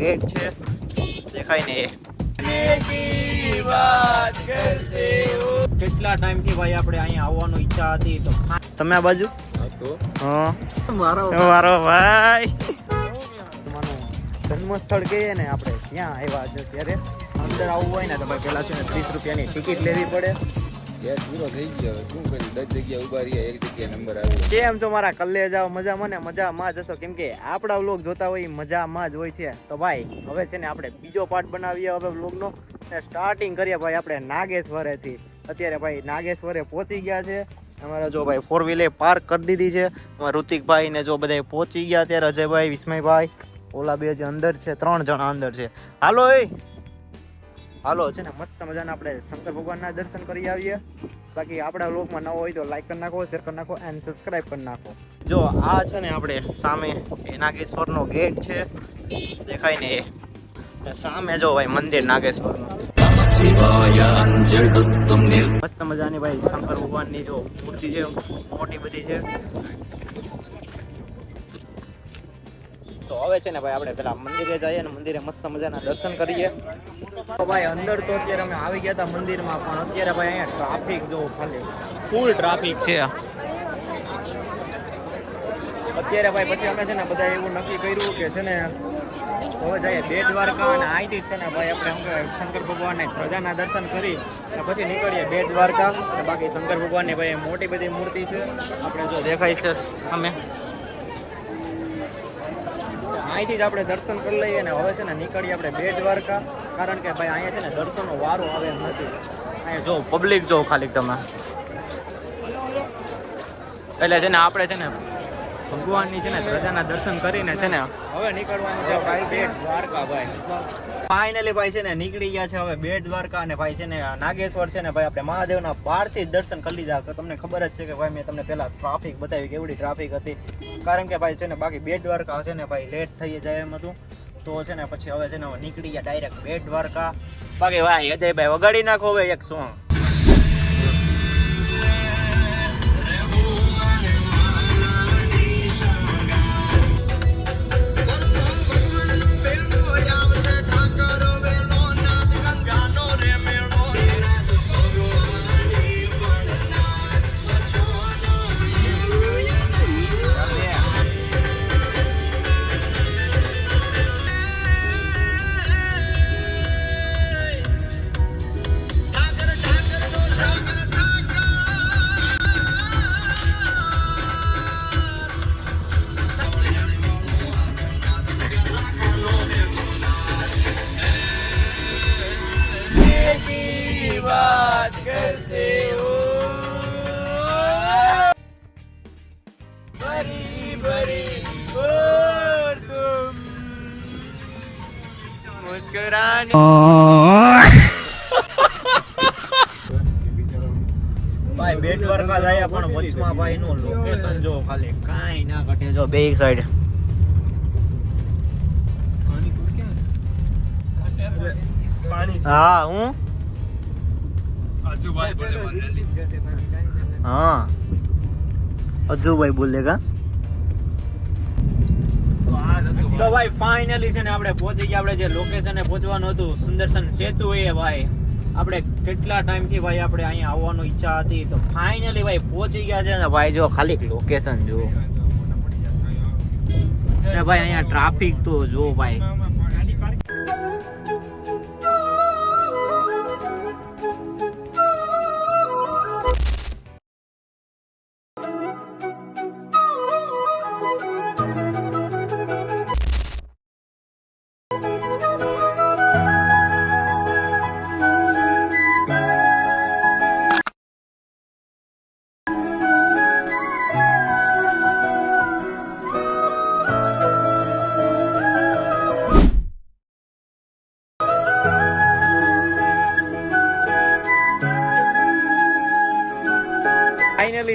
Gate છે. દેખાય ને કેટલા કેટલા ટાઈમથી ભાઈ આપણે અહીંયા આવવાનું ઈચ્છા હતી તો તમે આ બાજુ? હા મારો મારો ભાઈ. જન્મ સ્થળ કહીએ ને આપણે ત્યાં આવ્યા છે ત્યારે અંદર આવવું હોય ને તો ભાઈ પેલા છે ને ત્રીસ રૂપિયાની ટિકિટ લેવી પડે. ગેસ પૂરો થઈ ગયો શું કરી દસ જગ્યા રહ્યા, એક જગ્યા નંબર આવ્યો. કેમ છો મારા કલ્લે જાવ મજામાં ને? મજામાં જશો કેમ કે આપણા વ્લોગ જોતા હોય મજામાં જ હોય છે. તો ભાઈ, હવે છે ને આપણે બીજો પાર્ટ બનાવીએ હવે વ્લોગનો ને. સ્ટાર્ટિંગ કરીએ ભાઈ આપણે નાગેશ્વરેથી. અત્યારે ભાઈ નાગેશ્વરે પહોંચી ગયા છે. અમારા જો ભાઈ ફોર વ્હીલે પાર્ક કરી દીધી છે. અમારા ઋતિકભાઈ ને જો બધા પહોંચી ગયા ત્યારે અજયભાઈ, વિસ્મયભાઈ. ઓલા બે જે અંદર છે, ત્રણ જણા અંદર છે. હાલો એ. હાલો, છે ને, મસ્ત મજાના આપણે શંકર ભગવાનના દર્શન કરી આવીએ. બાકી આપણા લોકમાં નવો હોય તો લાઈક કરી નાખો શેર કરી નાખો એન્ડ સબસ્ક્રાઈબ કરી નાખો. જો, આ છે ને આપણે સામે નાગેશ્વરનો ગેટ છે. દેખાય ને એ. સામે જો ભાઈ મંદિર નાગેશ્વરનું. મસ્ત મજાની ભાઈ શંકર ભગવાનની જો મૂર્તિ છે, મોટી બધી છે. તો હવે છે ને ભાઈ આપણે પેલા મંદિરે જઈએ ને મંદિરે મસ્ત મજાના દર્શન કરીએ. તો ભાઈ અંદર તો અત્યારે અમે આવી ગયા હતા મંદિરમાં, પણ અત્યારે ભાઈ અહીંયા ટ્રાફિક જો ખાલી. ફૂલ ટ્રાફિક છે. અત્યારે ભાઈ પછી અમે છે ને બધા એવું નક્કી કર્યું કે છે ને હવે જઈએ બે દ્વારકા અને અહીંથી છે ને ભાઈ આપણે શંકર ભગવાનને ધજાના દર્શન કરી અને પછી નીકળીએ બે દ્વારકા. બાકી શંકર ભગવાનની ભાઈ મોટી બધી મૂર્તિ છે. આપણે જો દેખાય છે અમે. અહીંથી જ આપણે દર્શન કરી લઈએ અને હવે છે ને નીકળીએ આપણે બેટ દ્વારકા. કારણ કે ભાઈ અહીંયા છે ને દર્શનનો વારો આવે એમ નથી. અહીંયા જો પબ્લિક જો ખાલી તમે. એટલે છે ને આપણે છે ને ભગવાનની છે ને પ્રજાના દર્શન કરીને છે ને હવે નીકળવાનું છે ભાઈ બેટ દ્વારકા ભાઈ ફાઇનલી ભાઈ છે ને નીકળી ગયા છે હવે બેટ દ્વારકા અને ભાઈ છે ને નાગેશ્વર છે ને ભાઈ આપણે મહાદેવના બહારથી જ દર્શન કરી લીધા. તમને ખબર જ છે કે ભાઈ મેં તમને પહેલા ટ્રાફિક બતાવી કેવડી ટ્રાફિક હતી. કારણ કે ભાઈ છે ને બાકી બેટ દ્વારકા છે ને ભાઈ લેટ થઈ જાય એમ હતું. તો છે ને પછી હવે છે ને નીકળી ગયા ડાયરેક્ટ બેટ દ્વારકા. બાકી ભાઈ અજયભાઈ વગાડી નાખો હવે એક સોંગ ભાઈ બેટ દ્વારકા જાય પણ વચમાં ભાઈ નું લોકેશન જો ખાલી કાંઈ ના ઘટે. જો બે સાઈડ હા હું? હા. અજુભાઈ બોલેગા તો ભાઈ ફાઇનલી છે ને આપણે પહોંચી ગયા. આપણે જે લોકેશને પહોંચવાનું હતું સુંદરસન સેતુ એ ભાઈ. આપણે કેટલા ટાઈમથી ભાઈ આપણે અહીંયા આવવાની ઈચ્છા હતી. તો ફાઇનલી ભાઈ પહોંચી ગયા છે ને ભાઈ જો ખાલી લોકેશન જુઓ. ને ભાઈ અહીંયા ટ્રાફિક તો જો ભાઈ.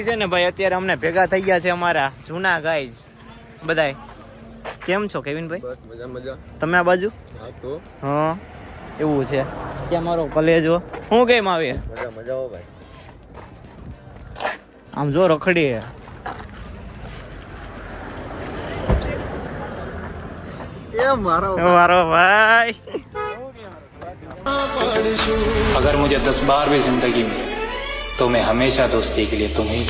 છે ને ભાઈ અત્યારે અમને ભેગા થઈ ગયા છે અમારા જૂના ગાઈઝ બધાય. કેમ છો કેવિનભાઈ? બસ તમે આ બાજુ? હા એવું છે. કે મારો કલેજો હું? કેમ આવે મજા મજા હો ભાઈ. આમ જો રખડી એ મારો મારો ભાઈ. અગર મુજે દસ બારવી જિંદગી મે तो मैं हमेशा दोस्ती के लिए तुम्हें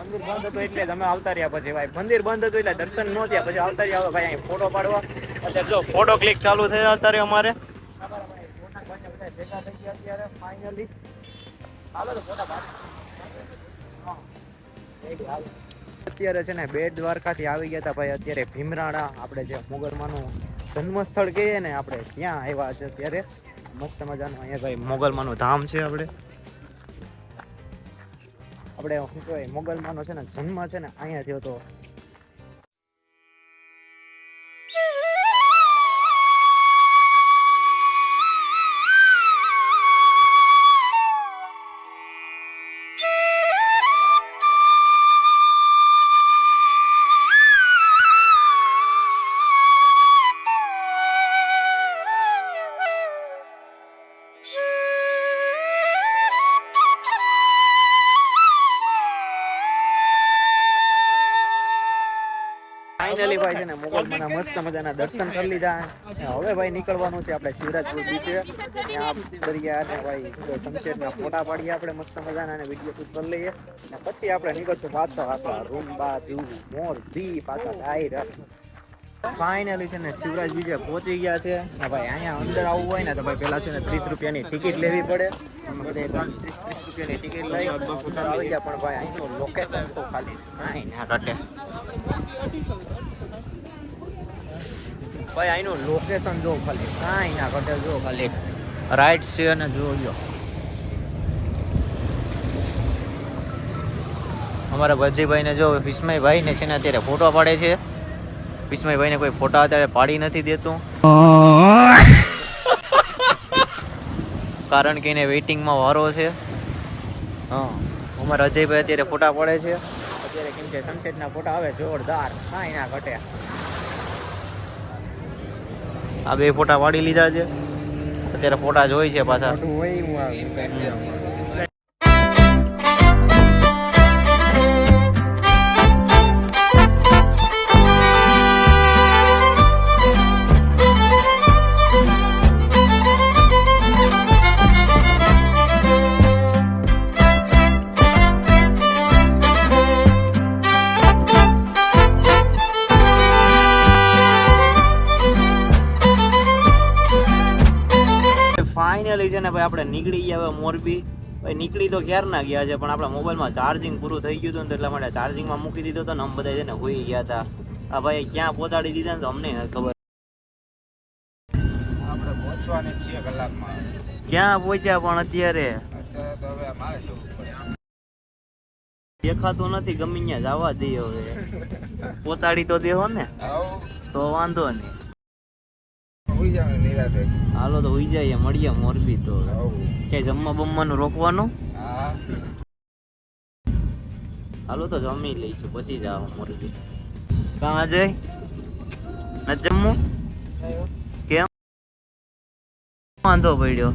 મંદિર બંધ હતું એટલે તમે આવતા રહ્યા પછી ભાઈ મંદિર બંધ હતું એટલે દર્શન ન થયા પછી આવતા રહ્યા ભાઈ અહીં ફોટો પાડવા અત્યારે જો ફોટો ક્લિક ચાલુ થયા અત્યારે અમારે ફાઇનલી હાલો તો ફોટા અત્યારે છે ને બેટ દ્વારકાથી આવી ગયા હતા ભાઈ અત્યારે ભીમરાણા આપણે જે મોગલમાનું જન્મસ્થળ કહીએ ને આપણે ત્યાં આવ્યા છે અત્યારે. મસ્ત મજાનું અહીંયા ભાઈ મોગલમાનું ધામ છે આપણે. આપણે શું કહેવાય, મોગલમાનો છે ને જન્મ છે ને અહીંયા થયો તો ફાઇનલી ભાઈ છે ને મોગલમાના મસ્ત મજાના દર્શન કરી લીધા. હવે ભાઈ નીકળવાનું છે આપણે શિવરાજપુર બીચે ત્યાં દરિયા ને ભાઈ સનસેટના ફોટા પાડીએ આપણે મસ્ત મજાના અને વીડિયો શૂટ કરી લઈએ. અને પછી આપણે નીકળશું પાછા આપણા રૂમ બાજુ મોર ધી પાછા ડાયરેક્ટ ફાઇનલી છે ને શિવરાજ બીજે પહોંચી ગયા છે. ને ભાઈ અહીંયા અંદર આવવું હોય ને તો ભાઈ પહેલા છે ને ત્રીસ રૂપિયાની ટિકિટ લેવી પડે. ત્રીસ ત્રીસ રૂપિયાની ટિકિટ લઈ. અંદર આવી ગયા પણ ભાઈ અહીંનું લોકેશન તો ખાલી ના કાઢે ભાઈ આનું લોકેશન જો ખાલી. કાંઈ ના ઘટે, જો ખાલી. રાઈટ છે અને જોજો અમારા ભજીભાઈને જો વિસ્મયભાઈને છે ને અત્યારે ફોટો પાડે છે. વિસ્મયભાઈને કોઈ ફોટા અત્યારે પાડી નથી દેતું. કારણ કે એને વેઇટિંગમાં વારો છે. હા, અમારા અજયભાઈ અત્યારે ફોટા પાડે છે. કે સનસેટના ફોટા આવે જોરદાર. કાંઈ ના ઘટે. આ બે ફોટા પાડી લીધા છે. અત્યારે ફોટા જોઈ છે પાછા. ભાઈ આપણે નીકળી ગયા હવે મોરબી. ભાઈ નીકળી તો ક્યારના ગયા છે પણ આપણા મોબાઈલમાં ચાર્જિંગ પૂરું થઈ ગયું હતું ને એટલા માટે ચાર્જિંગમાં મૂકી દીધો હતો ને અમે બધા હોઈ ગયા હતા. આ ભાઈ ક્યાં પહોંચાડી દીધા ને તો અમને ખબર. આપણે પહોંચવાની છીએ કલાકમાં. ક્યાં પહોંચ્યા પણ અત્યારે? દેખાતું નથી ગમે ત્યાં જવા દઈએ હવે. પોતાડી તો દેહો ને. તો વાંધો નહીં. હાલો તો ઉઈ જાય મળીએ મોરબી તો. ક્યાંય જમવા બમવાનું રોકવાનું? હાલો તો જમી લઈશું પછી જાવ મોરબી. કાં જઈ ન જમવું? કેમ? વાંધો પડ્યો.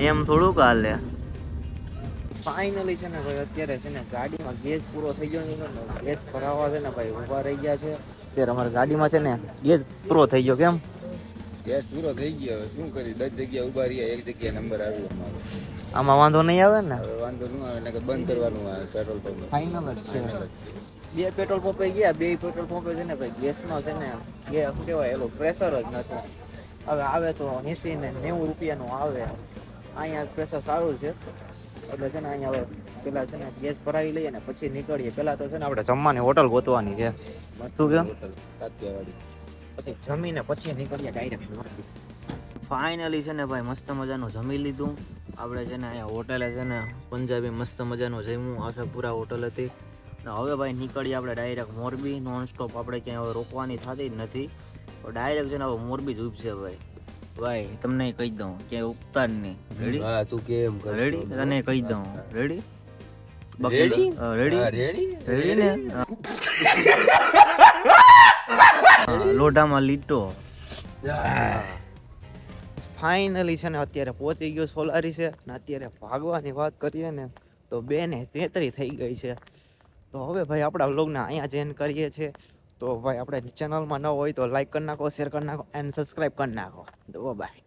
એમ થોડુંક હાલે. ફાઇનલી છે ને ભાઈ અત્યારે છે ને ગાડીમાં ગેસ પૂરો થઈ ગયો છે ને ગેસ ભરાવા છે ને ભાઈ ઊભા રહી ગયા છે. અત્યારે અમારી ગાડીમાં છે ને ગેસ પૂરો થઈ ગયો કેમ? ગેસ પૂરો થઈ ગયો. હવે શું કરી દસ જગ્યા ઊભા રહ્યા એક જગ્યાએ નંબર આવ્યો અમારો. આમાં વાંધો નહીં આવે ને? હવે વાંધો ન આવે એટલે બંધ કરવાનું આવે પેટ્રોલ પંપ. ફાઇનલ જ છે. બે પેટ્રોલ પંપે ગયા બે પેટ્રોલ પંપે છે ને ભાઈ ગેસનો છે ને ગેસ કહેવાય એલો પ્રેશર જ નથી હવે આવે તો એંસી ને નેવું રૂપિયાનું આવે. અહીંયા પ્રેશર સારું છે. એટલે છે ને અહીંયા હવે પેલા છે ને ગેસ ભરાવી લઈએ ને પછી નીકળીએ. પેલા તો છે ને આપણે જમવાની હોટલ ગોતવાની છે. શું કેમ પછી જમીને પછી નીકળીએ ડાયરેક્ટ ફાઇનલી છે ને ભાઈ મસ્ત મજાનું જમી લીધું. આપણે છે ને અહીંયા હોટેલે છે ને પંજાબી મસ્ત મજાનું જમ્યું. આશાપુરા હોટલ હતી. ને હવે ભાઈ નીકળીએ આપણે ડાયરેક્ટ મોરબી. નોન સ્ટોપ આપણે ક્યાંય હવે રોકવાની થતી જ નથી. ડાયરેક્ટ છે ને હવે મોરબી જ છે ભાઈ. ભાઈ તમને કહી દઉં. ક્યાંય ઉપતા જ નહીં. રેડી હા તું કેમ રેડી તને કહી દઉં. રેડી રેડી રેડી રેડી ને? લોઢામાં લીટો. ફાઇનલી છે ને અત્યારે પહોંચી ગયો સોલારી છે ને અત્યારે ભાગવાની વાત કરીએ ને તો બે ને તેતરી થઈ ગઈ છે. તો હવે ભાઈ આપણા વ્લોગને અહીંયા જેન કરીએ છીએ. તો ભાઈ આપણે ચેનલમાં ન હોય તો લાઈક કરી નાખો શેર કરી નાખો એન્ડ સબસ્ક્રાઈબ કરી નાખો. તો બાય